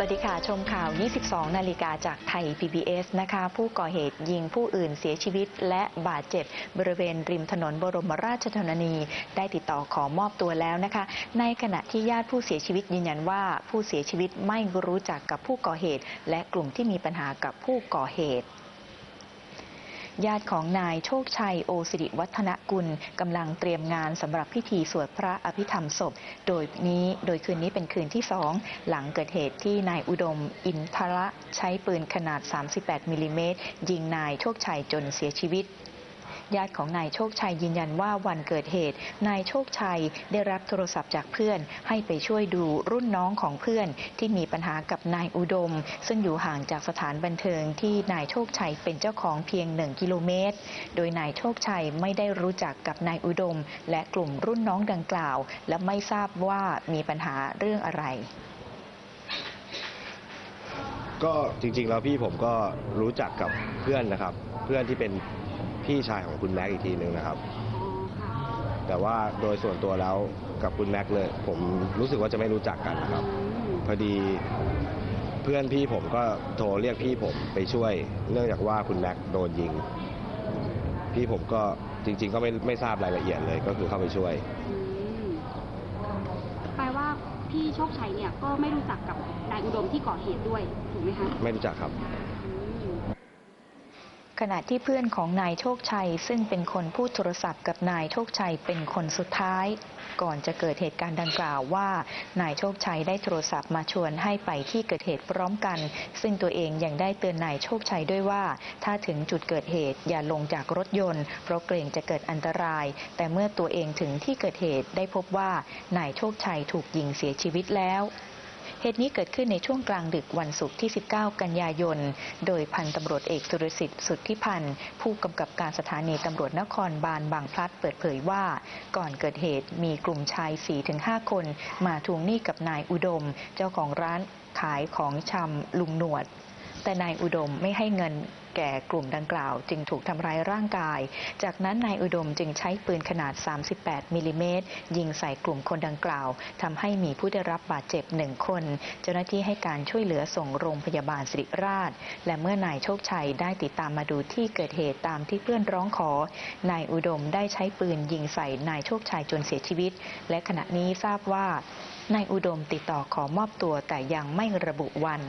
สวัสดีค่ะ ชมข่าว 22 นาฬิกาจากไทย PBS นะคะ ผู้ก่อเหตุยิงผู้อื่นเสียชีวิตและบาดเจ็บบริเวณริมถนนบรมราชชนนี ได้ติดต่อขอมอบตัวแล้วนะคะ ในขณะที่ญาติผู้เสียชีวิตยืนยันว่าผู้เสียชีวิตไม่รู้จักกับผู้ก่อเหตุ และกลุ่มที่มีปัญหากับผู้ก่อเหตุ ญาติของนายโชคชัยโอสิริวัฒนกุลกำลังเตรียมงานสำหรับพิธีสวดพระอภิธรรมศพ โดยนี้โดยคืนนี้เป็นคืนที่สองหลังเกิดเหตุที่นายอุดมอินทระใช้ปืนขนาด 38มิลลิเมตรยิงนายโชคชัยจนเสียชีวิต ญาติของนายโชคชัยยืนยันว่าวันเกิดเหตุ นายโชคชัยได้รับโทรศัพท์จากเพื่อน ให้ไปช่วยดูรุ่นน้องของเพื่อน ที่มีปัญหากับนายอุดม ซึ่งอยู่ห่างจากสถานบันเทิงที่นายโชคชัยเป็นเจ้าของเพียงหนึ่งกิโลเมตร โดยนายโชคชัยไม่ได้รู้จักกับนายอุดม และกลุ่มรุ่นน้องดังกล่าว และไม่ทราบว่ามีปัญหาเรื่องอะไรก็จริงๆแล้วพี่ผมก็รู้จักกับเพื่อนนะครับ เพื่อนที่เป็น พี่ชายของคุณแม็กซ์อีกทีหนึ่งนะครับ แต่ว่าโดยส่วนตัวแล้วกับคุณแม็กซ์เลย ผมรู้สึกว่าจะไม่รู้จักกันนะครับ พอดีเพื่อนพี่ผมก็โทรเรียกพี่ผมไปช่วย เนื่องจากว่าคุณแม็กซ์โดนยิง พี่ผมก็จริง ๆ ก็ไม่ไม่ทราบรายละเอียดเลยก็คือเข้าไปช่วยอืมแปลว่าพี่โชคชัยเนี่ยก็ไม่รู้จักกับนายอุดมที่ก่อเหตุด้วยถูกไหมคะ ไม่รู้จักครับอืม ขณะที่เพื่อนของนายโชคชัย ซึ่งเป็นคนพูดโทรศัพท์กับนายโชคชัยเป็นคนสุดท้าย ก่อนจะเกิดเหตุการณ์ดังกล่าวว่านายโชคชัยได้โทรศัพท์มาชวนให้ไปที่เกิดเหตุพร้อมกัน ซึ่งตัวเองยังได้เตือนนายโชคชัยด้วยว่า ถ้าถึงจุดเกิดเหตุอย่าลงจากรถยนต์ เพราะเกรงจะเกิดอันตราย แต่เมื่อตัวเองถึงที่เกิดเหตุได้พบว่านายโชคชัยถูกยิงเสียชีวิตแล้ว เหตุนี้เกิดขึ้นในช่วงกลางดึกวันศุกร์ที่ 19 กันยายน โดยพันตำรวจเอกสุรสิทธิ์สุทธิพันธ์ ผู้กำกับการสถานีตำรวจนครบาลบางพลัดเปิดเผยว่า ก่อนเกิดเหตุมีกลุ่มชาย 4-5 คน มาทวงหนี้กับนายอุดม เจ้าของร้านขายของชำลุงหนวด แต่นายอุดมไม่ให้เงินแก่กลุ่มดังกล่าว จึงถูกทำร้ายร่างกาย จากนั้นนายอุดมจึงใช้ปืนขนาด 38 มิลลิเมตรยิงใส่กลุ่มคนดังกล่าวทำให้มีผู้ได้รับบาดเจ็บหนึ่งคน เจ้าหน้าที่ให้การช่วยเหลือส่งโรงพยาบาลสิริราช และเมื่อนายโชคชัยได้ติดตามมาดูที่เกิดเหตุตามที่เพื่อนร้องขอนายอุดมได้ใช้ปืนยิงใส่นายโชคชัยจนเสียชีวิต และขณะนี้ทราบว่านายอุดมติดต่อขอมอบตัวแต่ยังไม่ระบุวัน